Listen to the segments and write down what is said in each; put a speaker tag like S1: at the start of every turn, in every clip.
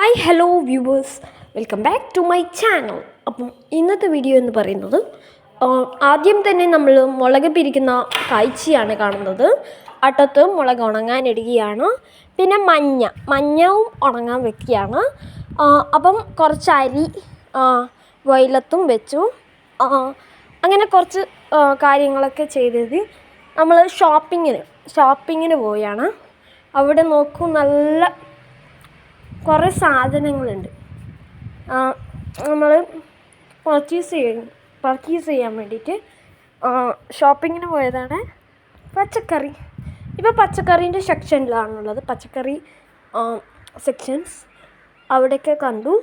S1: Hi hello viewers welcome back to my channel അപ്പം ഇന്നത്തെ video എന്ന് പറയുന്നത് ആദ്യം തന്നെ നമ്മൾ മുളക് പിരിക്കുന്ന കാഴ്ചയാണ് കാണുന്നത്. അട്ടത്ത് മുളക് ഉണങ്ങാനിടുകയാണ് പിന്നെ മഞ്ഞ മഞ്ഞവും ഉണങ്ങാൻ വെക്കുകയാണ്. അപ്പം കുറച്ച് അരി വയലത്തും വെച്ചു. അങ്ങനെ കുറച്ച് കാര്യങ്ങളൊക്കെ ചെയ്തത് നമ്മൾ ഷോപ്പിങ്ങിന് ഷോപ്പിങ്ങിന് പോയാണ്. അവിടെ നോക്കൂ നല്ല കുറേ സാധനങ്ങളുണ്ട്. നമ്മൾ പർച്ചേസ് ചെയ്യും പർച്ചേസ് ചെയ്യാൻ വേണ്ടിയിട്ട് ഷോപ്പിങ്ങിന് പോയതാണ് പച്ചക്കറി. ഇപ്പോൾ പച്ചക്കറീന്റെ സെക്ഷനിലാണുള്ളത് പച്ചക്കറി സെക്ഷൻസ് അവിടെയൊക്കെ കണ്ടു.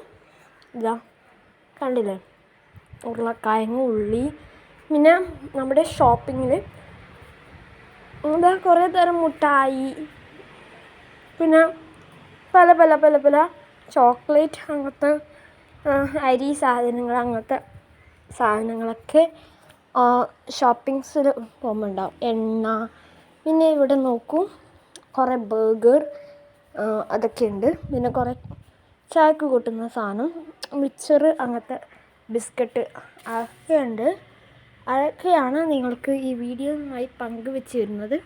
S1: ഇതാ കണ്ടില്ലേ? ഉരുളക്കായങ്ങ ഉള്ളി. പിന്നെ നമ്മുടെ ഷോപ്പിങ്ങിൽ എന്താ കുറേ തരം മുട്ടായി. പിന്നെ പല പല പല പല ചോക്ലേറ്റ് അങ്ങനത്തെ അരി സാധനങ്ങൾ അങ്ങനത്തെ സാധനങ്ങളൊക്കെ ഷോപ്പിങ്സിൽ പോകുമ്പോൾ ഉണ്ടാവും എണ്ണ പിന്നെ ഇവിടെ നോക്കൂ കുറേ ബർഗർ അതൊക്കെ ഉണ്ട് പിന്നെ കുറേ ചായക്ക് കൂട്ടുന്ന സാധനം മിക്സർ അങ്ങനത്തെ ബിസ്ക്കറ്റ് അതൊക്കെ ഉണ്ട് അതൊക്കെയാണ് നിങ്ങൾക്ക് ഈ വീഡിയോയുമായി പങ്കുവെച്ച് വരുന്നത്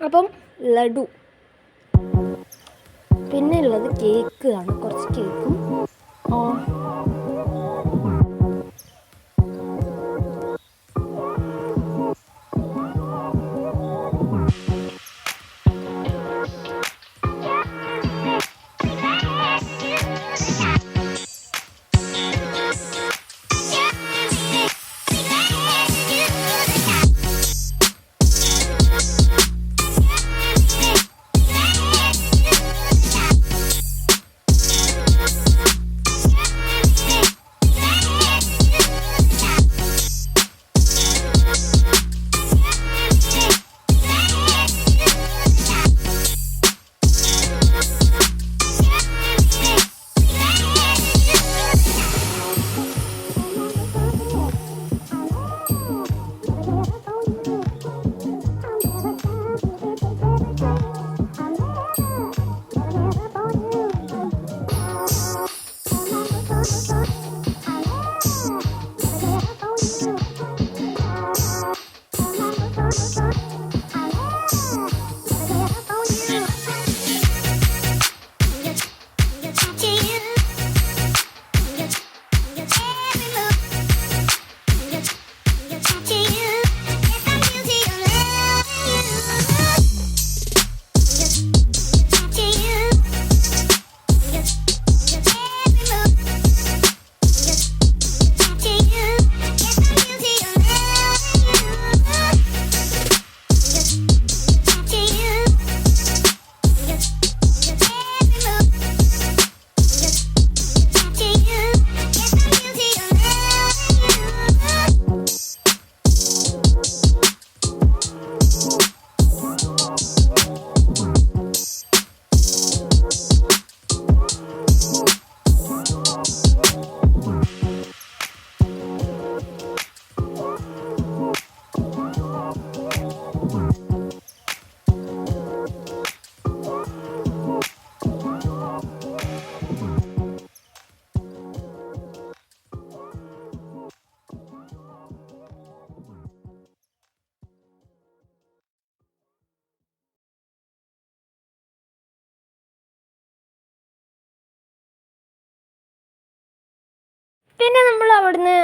S1: അപ്പം ലഡു. പിന്നെ ഉള്ളത് കേക്ക് ആണ്. കുറച്ച് കേക്കും. പിന്നെ നമ്മൾ അവിടുന്ന്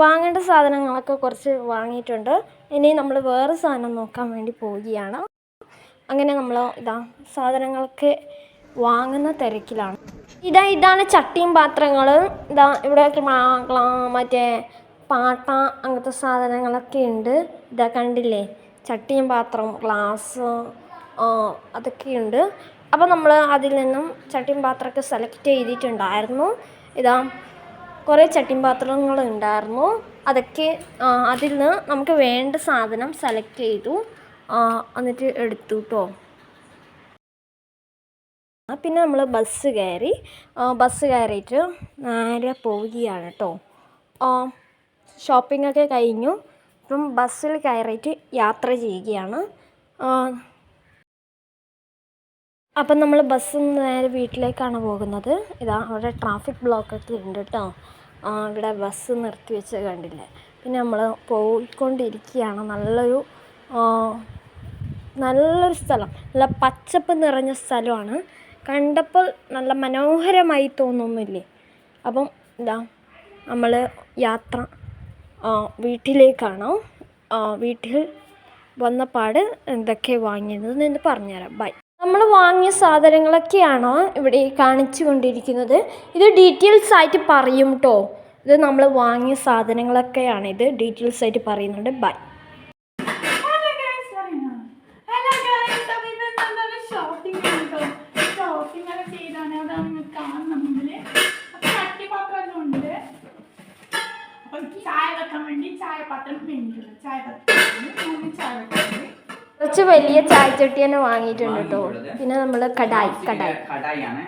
S1: വാങ്ങേണ്ട സാധനങ്ങളൊക്കെ കുറച്ച് വാങ്ങിയിട്ടുണ്ട്. ഇനി നമ്മൾ വേറെ സാധനം നോക്കാൻ വേണ്ടി പോവുകയാണ്. അങ്ങനെ നമ്മൾ ഇതാ സാധനങ്ങളൊക്കെ വാങ്ങുന്ന തിരക്കിലാണ്. ഇതാ ഇതാണ് ചട്ടിയും പാത്രങ്ങളും. ഇതാ ഇവിടെ മറ്റേ പാട്ട അങ്ങനത്തെ സാധനങ്ങളൊക്കെ ഉണ്ട്. ഇതാ കണ്ടില്ലേ? ചട്ടിയും പാത്രം ഗ്ലാസ് അതൊക്കെയുണ്ട് അപ്പോൾ നമ്മൾ അതിൽ നിന്നും ചട്ടിയും പാത്രമൊക്കെ സെലക്ട് ചെയ്തിട്ടുണ്ടായിരുന്നു. ഇതാ കുറേ ചട്ടിൻ പാത്രങ്ങൾ ഉണ്ടായിരുന്നു. അതൊക്കെ അതിൽ നിന്ന് നമുക്ക് വേണ്ട സാധനം സെലക്ട് ചെയ്തു. എന്നിട്ട് എടുത്തു കേട്ടോ പിന്നെ നമ്മൾ ബസ് കയറി. ബസ് കയറിയിട്ട് നേരെ പോവുകയാണ് കേട്ടോ ഷോപ്പിംഗ് ഒക്കെ കഴിഞ്ഞു. ഇപ്പം ബസ്സിൽ കയറിയിട്ട് യാത്ര ചെയ്യുകയാണ്. അപ്പം നമ്മൾ ബസ് നേരെ വീട്ടിലേക്കാണ് പോകുന്നത്. ഇതാ അവിടെ ട്രാഫിക് ബ്ലോക്കൊക്കെ ഉണ്ട് കേട്ടോ ഇവിടെ ബസ് നിർത്തി വെച്ച് കണ്ടില്ലേ? പിന്നെ നമ്മൾ പോയിക്കൊണ്ടിരിക്കുകയാണ്. നല്ലൊരു നല്ലൊരു സ്ഥലം. നല്ല പച്ചപ്പ് നിറഞ്ഞ സ്ഥലമാണ്. കണ്ടപ്പോൾ നല്ല മനോഹരമായി തോന്നുന്നില്ലേ? അപ്പം ഇതാ നമ്മൾ യാത്ര വീട്ടിലേക്കാണോ. വീട്ടിൽ വീട്ടിൽ വന്നപാട് എന്തൊക്കെ വാങ്ങിയത് എന്ന് പറഞ്ഞുതരാം. ബൈ. വാങ്ങിയ സാധനങ്ങളൊക്കെയാണോ ഇവിടെ കാണിച്ചു കൊണ്ടിരിക്കുന്നത്. ഇത് ഡീറ്റെയിൽസ് ആയിട്ട് പറയും കേട്ടോ ഇത് നമ്മൾ വാങ്ങിയ സാധനങ്ങളൊക്കെയാണ് ഇത് ഡീറ്റെയിൽസ് ആയിട്ട് പറയുന്നുണ്ട്. ബൈ
S2: ഹലോ ഗൈസ് പറയുന്നു ഹലോ ഗൈസ് അപ്പോൾ ഇത് എന്താണ് ഷോപ്പിംഗ് കേട്ടോ ഷോപ്പിംഗ് ഒക്കെ ചെയ്താണ് അതാണ് നിങ്ങൾ കാണുന്ന മുമ്പിൽ അപ്പോൾ ചട്ടിപ്പാത്രം ഉണ്ട് അപ്പോൾ ചായ വെക്കാൻ വേണ്ടി ചായ പാത്രം വേണ്ടിയിട്ടുണ്ട് ചായ പാത്രം മൂന്ന് ചായ വെക്കാൻ വേണ്ടി
S1: കുറച്ച് വലിയ ചായച്ചട്ടി തന്നെ വാങ്ങിയിട്ടുണ്ട് കേട്ടോ. പിന്നെ നമ്മൾ കടായി കടായി.
S3: കടായാണ്.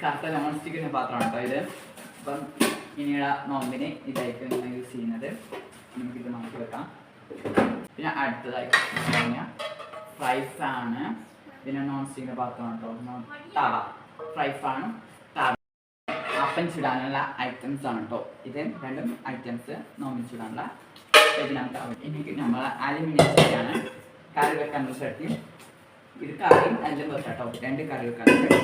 S3: കറുത്ത നോൺ സ്റ്റിക്കിന്റെ പാത്രമാണ് കേട്ടോ ഇത്. അപ്പം ഇനിയുടെ നോമ്പിന് ഇതായിരിക്കും നമ്മൾ യൂസ് ചെയ്യുന്നത്. നമുക്കിത് വെക്കാം. പിന്നെ അടുത്തതായി പറഞ്ഞാൽ ഫ്രൈ ഫാണ് പിന്നെ നോൺ സ്റ്റിക്കിന്റെ പാത്രമാണ് കേട്ടോ. തവ ഫ്രൈ ഫാനും തവ ചൂടാനുള്ള ഐറ്റംസ് ആണ് കേട്ടോ ഇത് രണ്ടും ഐറ്റംസ് നോമ്പിൽ ചുടാനുള്ള എനിക്ക് നമ്മൾ അലുമിനിയം ചട്ടിയാണ് കറി വെക്കാനുള്ള ചട്ടി ഇത് കറിയും എല്ലാം വെക്കാം കേട്ടോ രണ്ട് കറി വെക്കാനുള്ള ചട്ടി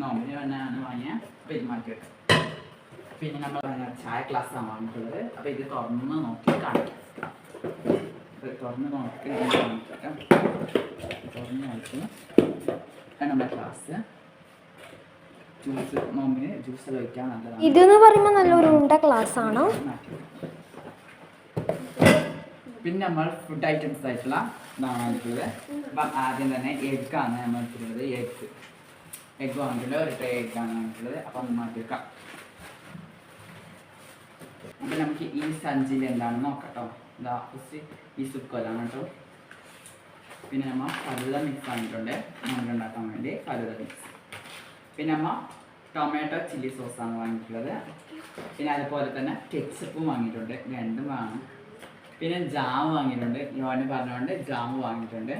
S3: നോമ്പിന് വേണമെന്നാണ് വാങ്ങിയ പെരുമാറ്റി വെക്കാം. പിന്നെ നമ്മൾ ചായ ക്ലാസ് ആണ് വാങ്ങിയിട്ടുള്ളത്. അപ്പോൾ ഇത് തുറന്ന് നോക്കി കാണിക്കാം. തുറന്ന് നോക്കി തുറന്ന് നോക്കി. നമ്മുടെ ക്ലാസ് ജ്യൂസ് നോമ്പിന് ജ്യൂസ് കഴിക്കാൻ നല്ലതാണ്.
S1: ഇതെന്ന് പറയുമ്പോൾ നല്ലൊരു ഉണ്ട ക്ലാസ് ആണ്
S3: പിന്നെ നമ്മൾ ഫുഡ് ഐറ്റംസ് ആയിട്ടുള്ള ഇതാണ് അപ്പം ആദ്യം തന്നെ എഗ്ഗാണ് നമ്മൾ എടുത്തിട്ടുള്ളത്. എഗ്ഗ് എഗ്ഗ് വാങ്ങിയിട്ടുള്ള ഒരു ട്രേ ആണ് വാങ്ങിയിട്ടുള്ളത് അപ്പം മാറ്റിയെടുക്കാം അപ്പം നമുക്ക് ഈ സഞ്ചിയിൽ എന്താണെന്ന് നോക്കാം കേട്ടോ ഇതാ ഫസ്റ്റ് ഈ സുക്കോലാണ് കേട്ടോ. പിന്നെ നമ്മൾ ഫലുദ മിക്സ് ആയിട്ടുണ്ട് നമ്മൾ ഉണ്ടാക്കാൻ വേണ്ടി ഫലുദ മിക്സ് പിന്നെ അമ്മ ടൊമാറ്റോ ചില്ലി സോസാണ് വാങ്ങിയിട്ടുള്ളത്. പിന്നെ അതുപോലെ തന്നെ കെച്ചപ്പും വാങ്ങിയിട്ടുണ്ട്. രണ്ടും വാങ്ങും പിന്നെ ജാം വാങ്ങിയിട്ടുണ്ട്. ഞാൻ പറഞ്ഞുകൊണ്ട് ജാം വാങ്ങിയിട്ടുണ്ട്.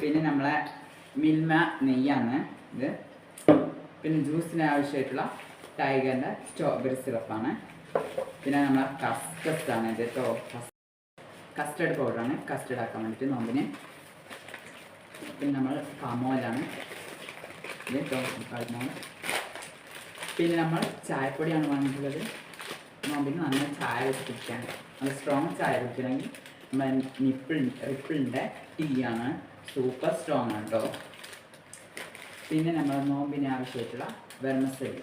S3: പിന്നെ നമ്മളെ മിൽമ നെയ്യാണ് ഇത്. പിന്നെ ജ്യൂസിന് ആവശ്യമായിട്ടുള്ള ടൈഗറിന്റെ സ്ട്രോബെറി സിറപ്പാണ്. പിന്നെ നമ്മളെ കസ്റ്റഡ് ആണ് ഇത് കേട്ടോ. കസ്റ്റർഡ് പൗഡറാണ്. കസ്റ്റർഡ് ആക്കാൻ വേണ്ടിയിട്ട് നോമ്പിന്. പിന്നെ നമ്മൾ കമോലാണ്. ഇത് കേട്ടോ. പിന്നെ നമ്മൾ ചായപ്പൊടിയാണ് വാങ്ങിയിട്ടുള്ളത് നോമ്പിന് നല്ല ചായ കുടിക്കാൻ. നല്ല സ്ട്രോങ് ചായ കുടിക്കണമെങ്കിൽ നിപ്പിൾ റിപ്പിളിന്റെ ടീ ആണ് സൂപ്പർ സ്ട്രോങ് ആണ് കേട്ടോ പിന്നെ നമ്മൾ നോമ്പിന് ആവശ്യമായിട്ടുള്ള വെർമസരി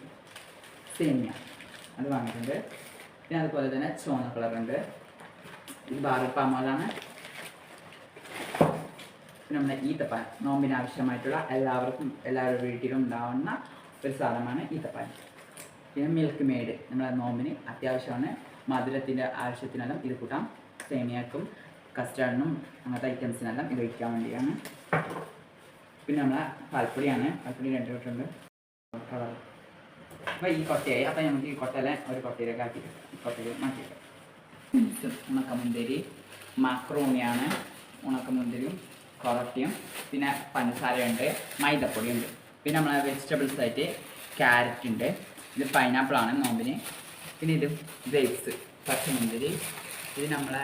S3: സേമിയ അത് വാങ്ങിയിട്ടുണ്ട്. പിന്നെ അതുപോലെ തന്നെ ചോന്ന കളറുണ്ട് ഇത് ബാറി പാമോലാണ് പിന്നെ നമ്മുടെ ഈത്തപ്പാൻ നോമ്പിന് ആവശ്യമായിട്ടുള്ള എല്ലാവർക്കും എല്ലാവരുടെ വീട്ടിലും ഉണ്ടാവുന്ന ഒരു സാധനമാണ് ഈത്തപ്പാൻ പിന്നെ മിൽക്ക് മെയ്ഡ് നമ്മളെ നോമ്പിന് അത്യാവശ്യമാണ്. മധുരത്തിന്റെ ആവശ്യത്തിനെല്ലാം ഇത് കൂട്ടാം. സേമിയക്കും കസ്റ്റാർഡിനും അങ്ങനത്തെ ഐറ്റംസിനെല്ലാം ഇത് വയ്ക്കാൻ വേണ്ടിയാണ്. പിന്നെ നമ്മളെ പാൽപ്പൊടിയാണ്. പാൽപ്പൊടി രണ്ട് തൊട്ടുണ്ട് കളർ അപ്പോൾ ഈ കൊട്ടയായി. അപ്പോൾ നമുക്ക് ഈ കൊട്ടയിലെ ഒരു കൊട്ടയിലേക്ക് ആക്കി. ഈ കൊട്ടയിൽ മുന്തിരി മക്രോണിയാണ് ഉണക്കമുന്തിരിയും കൊറട്ടിയും പിന്നെ പഞ്ചസാരയുണ്ട്. മൈദപ്പൊടിയുണ്ട്. പിന്നെ നമ്മളെ വെജിറ്റബിൾസ് ആയിട്ട് ക്യാരറ്റ് ഉണ്ട്. ഇത് പൈനാപ്പിൾ ആണ് നോമ്പിന്. പിന്നെ ഇത് ഗ്രേപ്സ് പച്ചമുന്തിരി. ഇത് നമ്മളെ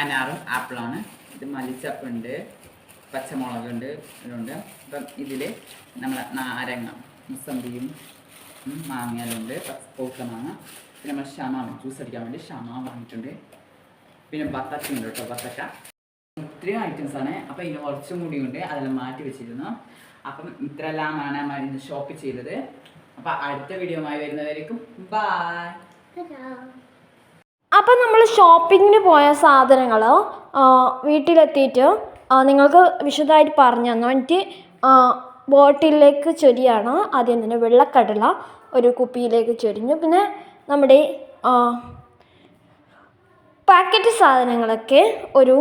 S3: അനാറും ആപ്പിളാണ് ഇത് മല്ലിച്ചപ്പുണ്ട് പച്ചമുളകുണ്ട് ഇതുണ്ട്. അപ്പം ഇതിൽ നമ്മളെ നാരങ്ങ മുസമ്പിയും മാങ്ങയുണ്ട് പച്ച മാങ്ങ. പിന്നെ നമ്മൾ ഷമാ ജ്യൂസ് അടിക്കാൻ വേണ്ടി ഷമാ വാങ്ങിയിട്ടുണ്ട്. പിന്നെ ബത്തക്ക ഉണ്ട് കേട്ടോ ബത്തക്ക. ഇത്രയും ഐറ്റംസ് ആണ്. അപ്പം ഇതിന് കുറച്ചും കൂടി ഉണ്ട്. അതെല്ലാം മാറ്റി വെച്ചിരുന്നു. അപ്പം ഇത്രയെല്ലാമാണ് ഇന്ന് ഷോപ്പ് ചെയ്തത്. അപ്പം അടുത്ത വീഡിയോമായി വരുന്നവരേക്കും ബായ്
S1: അപ്പം നമ്മൾ ഷോപ്പിങ്ങിന് പോയ സാധനങ്ങൾ വീട്ടിലെത്തിയിട്ട് നിങ്ങൾക്ക് വിശദമായിട്ട് പറഞ്ഞു തന്നു. എനിക്ക് ബോട്ടിലേക്ക് ചൊരിയാണ് ആദ്യം തന്നെ വെള്ളക്കടല ഒരു കുപ്പിയിലേക്ക് ചൊരിഞ്ഞു. പിന്നെ നമ്മുടെ പാക്കറ്റ് സാധനങ്ങളൊക്കെ ഒരു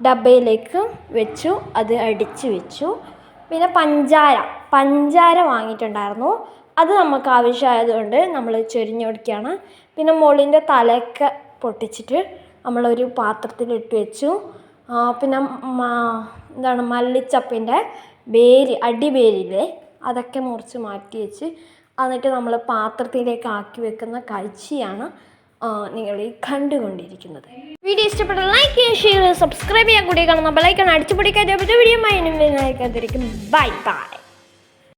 S1: ഡബയിലേക്ക് വെച്ചു അത് അടിച്ച് വെച്ചു. പിന്നെ പഞ്ചാര പഞ്ചാര വാങ്ങിയിട്ടുണ്ടായിരുന്നു. അത് നമുക്ക് ആവശ്യമായതുകൊണ്ട് നമ്മൾ ചൊരിഞ്ഞു കൊടുക്കുകയാണ്. പിന്നെ മുകളിന്റെ തലയൊക്കെ പൊട്ടിച്ചിട്ട് നമ്മളൊരു പാത്രത്തിലിട്ട് വെച്ചു. പിന്നെ എന്താണ് മല്ലിച്ചപ്പിന്റെ വേര് അടിവേരില്ലേ അതൊക്കെ മുറിച്ച് മാറ്റി വെച്ച് എന്നിട്ട് നമ്മൾ പാത്രത്തിലേക്ക് ആക്കി വെക്കുന്ന കഴിച്ചിയാണ് നിങ്ങൾ കണ്ടുകൊണ്ടിരിക്കുന്നത്. വീഡിയോ ഇഷ്ടപ്പെട്ട ലൈക്ക് ചെയ്യുക ഷെയർ സബ്സ്ക്രൈബ് ചെയ്യാൻ കൂടി കാണുന്ന ബെലൈക്കൺ അടിച്ചു പിടിക്കാൻ വീഡിയോ മൈനും ബൈ ബൈ